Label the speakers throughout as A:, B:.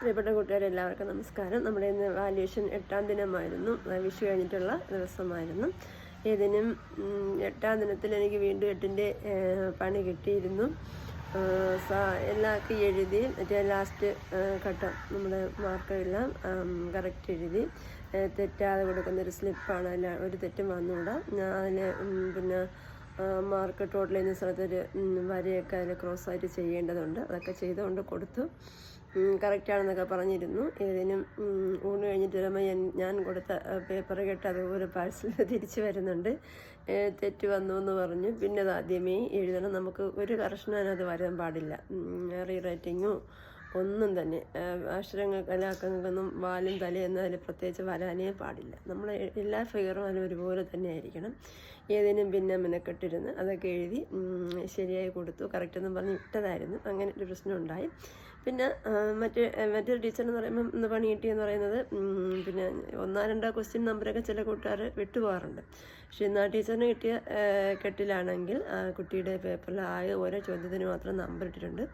A: പ്രിയപ്പെട്ട കൂട്ടുകാരെല്ലാവർക്കും നമസ്കാരം. നമ്മുടെ ഇന്ന് വാല്യുവേഷൻ എട്ടാം ദിനമായിരുന്നു. വിഷു കഴിഞ്ഞിട്ടുള്ള ദിവസമായിരുന്നു. ഏതിനും എട്ടാം ദിനത്തിൽ എനിക്ക് വീണ്ടും എട്ടിന്റെ പണി കിട്ടിയിരുന്നു. എല്ലാവർക്കും എഴുതി മറ്റേ ലാസ്റ്റ് ഘട്ടം നമ്മുടെ മാർക്കെല്ലാം കറക്റ്റ് എഴുതി. തെറ്റാതെ കൊടുക്കുന്നൊരു സ്ലിപ്പാണ് അല്ല ഒരു തെറ്റും വന്നുകൂടാ. ഞാൻ അതിൽ പിന്നെ മാർക്ക് ടോട്ടൽ ചെയ്യുന്ന സ്ഥലത്തൊരു വരയൊക്കെ അതിൽ ക്രോസ് ആയിട്ട് ചെയ്യേണ്ടതുണ്ട്. അതൊക്കെ ചെയ്തുകൊണ്ട് കൊടുത്തു. കറക്റ്റാണെന്നൊക്കെ പറഞ്ഞിരുന്നു. ഏതിനും ഊണ് കഴിഞ്ഞിട്ട് വരുമ്പോൾ ഞാൻ കൊടുത്ത പേപ്പർ കേട്ട് അതുപോലെ പാഴ്സൽ തിരിച്ചു വരുന്നുണ്ട്. തെറ്റ് വന്നു എന്ന് പറഞ്ഞു. പിന്നെ അത് ആദ്യമേ എഴുതണം. നമുക്ക് ഒരു കർഷനും അത് വരാൻ പാടില്ല. റീ റൈറ്റിങ്ങോ ഒന്നും തന്നെ. അക്ഷരങ്ങൾ കലാക്കങ്ങൾക്കൊന്നും വാലും തലയൊന്നും അതിൽ പ്രത്യേകിച്ച് വരാനേ പാടില്ല. നമ്മൾ എല്ലാ ഫിഗറും അതിൽ ഒരുപോലെ തന്നെ ആയിരിക്കണം. ഏതിനും പിന്നെ മെനക്കെട്ടിരുന്ന് അതൊക്കെ എഴുതി ശരിയായി കൊടുത്തു. കറക്റ്റെന്നും പറഞ്ഞ് ഇട്ടതായിരുന്നു. അങ്ങനെ ഒരു പ്രശ്നം ഉണ്ടായി. പിന്നെ മറ്റ് മറ്റേ മറ്റൊരു ടീച്ചർ എന്ന് പറയുമ്പോൾ ഇന്ന് പണി കിട്ടിയെന്ന് പറയുന്നത് പിന്നെ ഒന്നാ രണ്ടോ ക്വസ്റ്റ്യൻ നമ്പറൊക്കെ ചില കൂട്ടുകാർ വിട്ടുപോകാറുണ്ട്. പക്ഷെ ഇന്ന് ആ ടീച്ചറിന് കിട്ടിയ കെട്ടിലാണെങ്കിൽ ആ കുട്ടിയുടെ പേപ്പറിൽ ആയ ഓരോ ചോദ്യത്തിന് മാത്രം നമ്പർ ഇട്ടിട്ടുണ്ട്.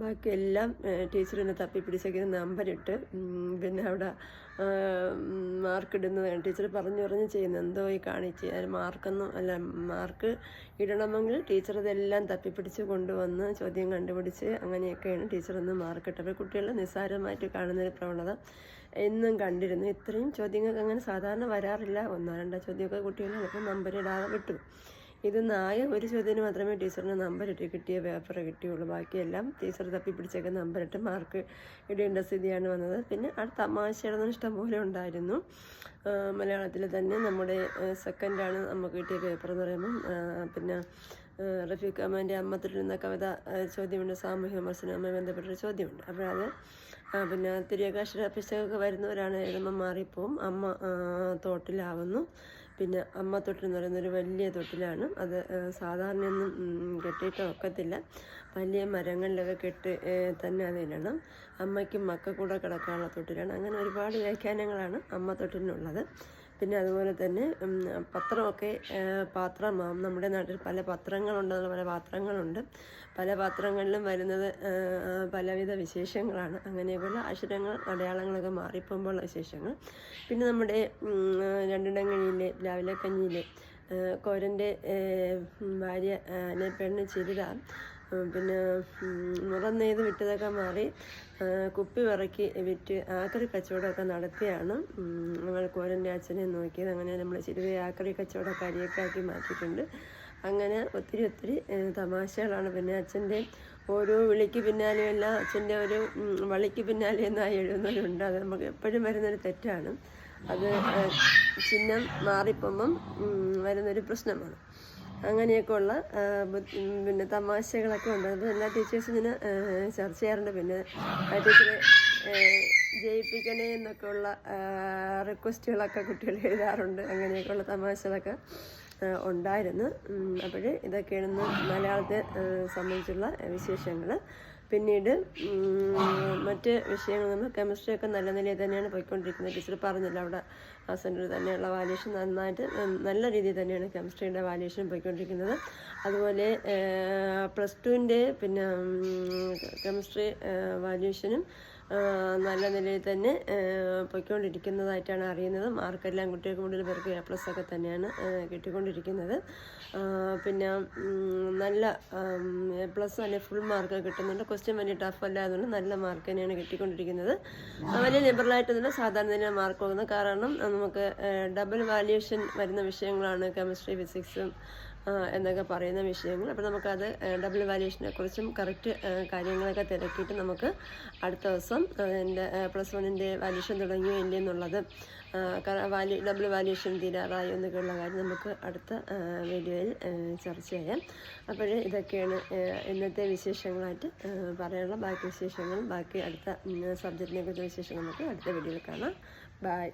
A: ബാക്കി എല്ലാം ടീച്ചറിനെ തപ്പി പിടിച്ചേക്കുന്ന നമ്പറിട്ട് ഇട്ട് പിന്നെ അവിടെ മാർക്ക് ഇടുന്നത് ടീച്ചർ പറഞ്ഞു പറഞ്ഞ് ചെയ്യുന്നത്. എന്തോ ഈ കാണിച്ച് അതിന് മാർക്കൊന്നും അല്ല മാർക്ക് ഇടണമെങ്കിൽ ടീച്ചർ ഇതെല്ലാം തപ്പിപ്പിടിച്ച് കൊണ്ടുവന്ന് ചോദ്യം കണ്ടുപിടിച്ച് അങ്ങനെയൊക്കെയാണ് ടീച്ചർ ഒന്ന് മാർക്ക് ഇട്ടത്. അപ്പോൾ കുട്ടികൾ നിസ്സാരമായിട്ട് കാണുന്നൊരു പ്രവണത എന്നും കണ്ടിരുന്നു. ഇത്രയും ചോദ്യങ്ങൾക്ക് അങ്ങനെ സാധാരണ വരാറില്ല. ഒന്നോ രണ്ടോ ചോദ്യമൊക്കെ കുട്ടികൾ ചിലപ്പോൾ നമ്പർ ഇടാതെ വിട്ടു. ഇത് നായ ഒരു ചോദ്യത്തിന് മാത്രമേ ടീച്ചറിന് നമ്പർ ഇട്ട് കിട്ടിയ പേപ്പർ കിട്ടിയുള്ളൂ. ബാക്കിയെല്ലാം ടീച്ചർ തപ്പിപ്പിടിച്ചൊക്കെ നമ്പർ ഇട്ട് മാർക്ക് ഇടേണ്ട സ്ഥിതിയാണ് വന്നത്. പിന്നെ ആ തമാശയുടെ ഇഷ്ടം പോലെ ഉണ്ടായിരുന്നു. മലയാളത്തിൽ തന്നെ നമ്മുടെ സെക്കൻഡാണ് നമുക്ക് കിട്ടിയ പേപ്പർ എന്ന് പറയുമ്പം. പിന്നെ റഫീഖ് അമ്മേന്റെ അമ്മത്തിലിരുന്ന കവിത ചോദ്യമുണ്ട്. സാമൂഹ്യ വിമർശനവുമായി ബന്ധപ്പെട്ടൊരു ചോദ്യമുണ്ട്. അപ്പോഴത് അത് പിന്നെ തിരികെ പിശകൊക്കെ വരുന്നവരാണ് എഴുതുമ്പോൾ മാറിപ്പോവും. അമ്മ തോട്ടിലാവുന്നു. പിന്നെ അമ്മ തൊട്ടിൽ എന്ന് പറയുന്ന ഒരു വലിയ തൊട്ടിലാണ്. അത് സാധാരണയൊന്നും കെട്ടിയിട്ട് ഒക്കത്തില്ല വലിയ മരങ്ങളിലൊക്കെ കെട്ട് തന്നെ അത് ഇടണം അമ്മയ്ക്കും മക്ക കൂടെ കിടക്കാനുള്ള തൊട്ടിലാണ്. അങ്ങനെ ഒരുപാട് വ്യാഖ്യാനങ്ങളാണ് അമ്മ തൊട്ടിലിനുള്ളത് പിന്നെ അതുപോലെ തന്നെ പത്രമൊക്കെ പാത്രം നമ്മുടെ നാട്ടിൽ പല പത്രങ്ങളുണ്ടെന്നുള്ള പല പാത്രങ്ങളുണ്ട്. പല പാത്രങ്ങളിലും വരുന്നത് പലവിധ വിശേഷങ്ങളാണ്. അങ്ങനെയൊക്കെയുള്ള അക്ഷരങ്ങൾ അടയാളങ്ങളൊക്കെ മാറിപ്പോകുമ്പോഴുള്ള വിശേഷങ്ങൾ. പിന്നെ നമ്മുടെ രണ്ടിടങ്ങഴിയിലെ രാവിലെ കഞ്ഞിയിലെ കോരന്റെ ഭാര്യ പെണ്ണ് ചിരിത പിന്നെ മുറം നെയ്ത് വിറ്റതൊക്കെ മാറി കുപ്പി വിറക്കി വിറ്റ് ആക്രി കച്ചവടമൊക്കെ നടത്തിയാണ്. നമ്മൾ കോരന്റെ അച്ഛനെ നോക്കിയത്. അങ്ങനെ നമ്മൾ ചെറിയ ആക്രി കച്ചവടക്കാരിയൊക്കെ ആക്കി മാറ്റിയിട്ടുണ്ട്. അങ്ങനെ ഒത്തിരി ഒത്തിരി തമാശകളാണ്. പിന്നെ അച്ഛന്റെ ഓരോ വിളിക്ക് പിന്നാലെയും എല്ലാം അച്ഛന്റെ ഒരു വളിക്ക് പിന്നാലെ എന്നായി എഴുതുന്നവരുണ്ട്. അത് നമുക്ക് എപ്പോഴും വരുന്നൊരു തെറ്റാണ്. അത് ചിഹ്നം മാറിപ്പോകുമ്പം വരുന്നൊരു പ്രശ്നമാണ്. അങ്ങനെയൊക്കെയുള്ള ഉള്ള പിന്നെ തമാശകളൊക്കെ ഉണ്ട്. അത് എല്ലാ ടീച്ചേഴ്സും ഇങ്ങനെ ചർച്ച ചെയ്യാറുണ്ട്. പിന്നെ ടീച്ചറെ ജയിപ്പിക്കണേ എന്നൊക്കെ ഉള്ള റിക്വസ്റ്റുകളൊക്കെ കുട്ടികൾ എഴുതാറുണ്ട്. അങ്ങനെയൊക്കെയുള്ള തമാശകളൊക്കെ ഉണ്ടായിരുന്നു. അപ്പോൾ ഇതൊക്കെയാണ് മലയാളത്തെ സംബന്ധിച്ചുള്ള വിശേഷങ്ങൾ പിന്നീട് മറ്റ് വിഷയങ്ങൾ നമ്മൾ കെമിസ്ട്രി ഒക്കെ നല്ല നിലയിൽ തന്നെയാണ് പോയിക്കൊണ്ടിരിക്കുന്നത്. ടീച്ചർ പറഞ്ഞല്ലോ അവിടെ ആ സെന്ററിൽ തന്നെയുള്ള വാല്യൂഷൻ നന്നായിട്ട് നല്ല രീതിയിൽ തന്നെയാണ് കെമിസ്ട്രിയുടെ വാല്യൂഷൻ പോയിക്കൊണ്ടിരിക്കുന്നത്. അതുപോലെ പ്ലസ് ടുവിന്റെ പിന്നെ കെമിസ്ട്രി വാല്യൂഷനും നല്ല നിലയിൽ തന്നെ പൊയ്ക്കൊണ്ടിരിക്കുന്നതായിട്ടാണ് അറിയുന്നത്. മാർക്കെല്ലാം കുട്ടികൾക്ക് കൂടുതൽ പേർക്ക് എ പ്ലസ് ഒക്കെ തന്നെയാണ് കിട്ടിക്കൊണ്ടിരിക്കുന്നത്. പിന്നെ നല്ല എ പ്ലസ് അല്ലെങ്കിൽ ഫുൾ മാർക്ക് കിട്ടുന്നുണ്ട്. ക്വസ്റ്റ്യൻ വലിയ ടഫ് അല്ലാതുകൊണ്ട് നല്ല മാർക്ക് തന്നെയാണ് കിട്ടിക്കൊണ്ടിരിക്കുന്നത്. വലിയ ലിബറലായിട്ട് തന്നെ സാധാരണ തന്നെ മാർക്ക് പോകുന്നത് കാരണം നമുക്ക് ഡബിൾ വാല്യൂഷൻ വരുന്ന വിഷയങ്ങളാണ് കെമിസ്ട്രി ഫിസിക്സും എന്നൊക്കെ പറയുന്ന വിഷയങ്ങൾ. അപ്പോൾ നമുക്കത് ഡബിൾ വാല്യൂഷനെ കുറിച്ചും കറക്റ്റ് കാര്യങ്ങളൊക്കെ തിരക്കിയിട്ട് നമുക്ക് അടുത്ത ദിവസം എന്റെ പ്ലസ് വണ്ണിന്റെ വാല്യൂഷൻ തുടങ്ങിയോ ഇല്ലേ എന്നുള്ളത് വാല്യൂ ഡബിൾ വാല്യൂഷൻ തീരാറായോ എന്നൊക്കെയുള്ള കാര്യം നമുക്ക് അടുത്ത വീഡിയോയിൽ ചർച്ച ചെയ്യാം. അപ്പോൾ ഇതൊക്കെയാണ് ഇന്നത്തെ വിശേഷങ്ങളായിട്ട് പറയാനുള്ള ബാക്കി വിശേഷങ്ങളും. ബാക്കി അടുത്ത സബ്ജക്റ്റിനെ കുറിച്ച് വിശേഷങ്ങൾ നമുക്ക് അടുത്ത വീഡിയോയിൽ കാണാം. ബായ്